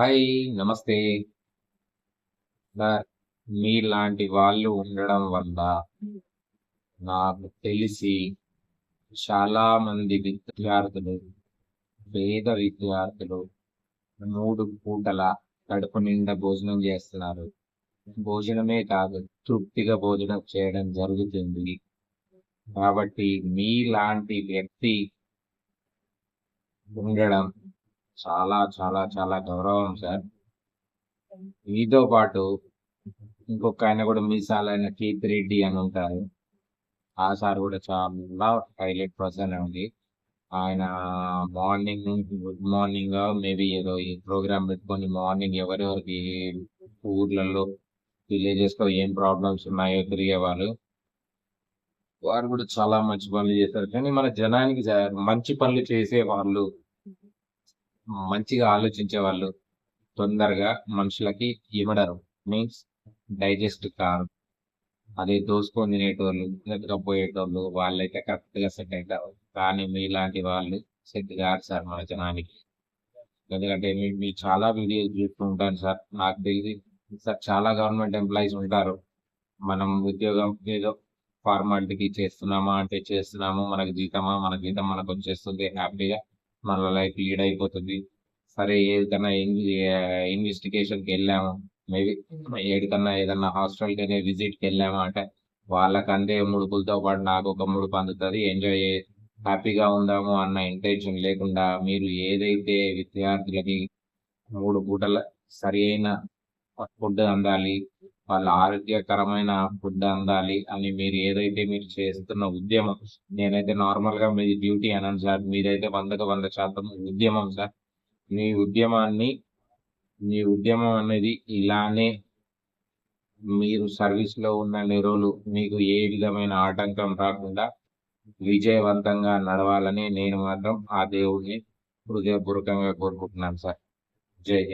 Hi నమస్తే. మీలాంటి వాళ్ళు ఉండడం వల్ల నాకు తెలిసి చాలా మంది విద్యార్థులు పేద విద్యార్థులు మూడు పూటల కడుపు నిండా భోజనం చేస్తున్నారు. భోజనమే కాదు తృప్తిగా భోజనం చేయడం జరుగుతుంది. కాబట్టి మీలాంటి వ్యక్తి ఉండడం చాలా చాలా చాలా గౌరవం సార్. మీతో పాటు ఇంకొక ఆయన కూడా మీసాలైన కీర్తి రెడ్డి అని ఉంటారు. ఆ సార్ కూడా చాలా హైలైట్ పర్సన్ అండి. ఆయన మార్నింగ్ గుడ్ మార్నింగ్ మేబీ ఏదో ఈ ప్రోగ్రామ్ పెట్టుకొని మార్నింగ్ ఎవరెవరికి ఊర్లలో విలేజెస్లో ఏం ప్రాబ్లమ్స్ ఉన్నాయో తిరిగే వాళ్ళు వారు కూడా చాలా మంచి పనులు చేస్తారు కానీ మన జనానికి సార్ మంచి పనులు చేసే వాళ్ళు మంచిగా ఆలోచించే వాళ్ళు తొందరగా మనుషులకి ఇవ్వడరు. మీన్స్ డైజెస్ట్ కాదు. అదే దోసుకొని తినేటోళ్ళు నిద్రపోయేటోళ్ళు వాళ్ళైతే కరెక్ట్గా సెట్ అవుతారు కానీ మీలాంటి వాళ్ళు సెట్ కాదు సార్ మన జనానికి. ఎందుకంటే మీ- చాలా వీడియోస్ చూస్తూ ఉంటాను సార్. నాకు తెలిసి సార్ చాలా గవర్నమెంట్ ఎంప్లాయీస్ ఉంటారు. మనం ఉద్యోగం ఏదో ఫార్మాలిటీకి చేస్తున్నామా అంటే చేస్తున్నాము. మనకు జీతమా మన జీతం మనకు వచ్చేస్తుంది హ్యాపీగా. మన లైఫ్ లీడ్ అయిపోతుంది. సరే ఏదైనా ఇన్వెస్టిగేషన్కి వెళ్ళాము మేబీ ఏడికన్నా ఏదన్నా హాస్టల్కి విజిట్కి వెళ్ళాము అంటే వాళ్ళకి అందే ముడుపులతో పాటు నాకు ఒక ముడుపు అందుతుంది. ఎంజాయ్ హ్యాపీగా ఉందాము అన్న ఇంటెన్షన్ లేకుండా మీరు ఏదైతే విద్యార్థులకి మూడు పూటల సరి అయిన ఫుడ్ అందాలి వాళ్ళ ఆరోగ్యకరమైన ఫుడ్ అందాలి అని మీరు ఏదైతే మీరు చేస్తున్న ఉద్యమం నేనైతే నార్మల్గా మీ డ్యూటీ అన్నాను సార్ మీరైతే వందకు వంద శాతం ఉద్యమం సార్. మీ ఉద్యమాన్ని మీ ఉద్యమం అనేది ఇలానే మీరు సర్వీస్లో ఉన్న రోజులు మీకు ఏ విధమైన ఆటంకం రాకుండా విజయవంతంగా నడవాలని నేను మాత్రం ఆ దేవుడిని హృదయపూర్వకంగా కోరుకుంటున్నాను సార్. జై హింద్.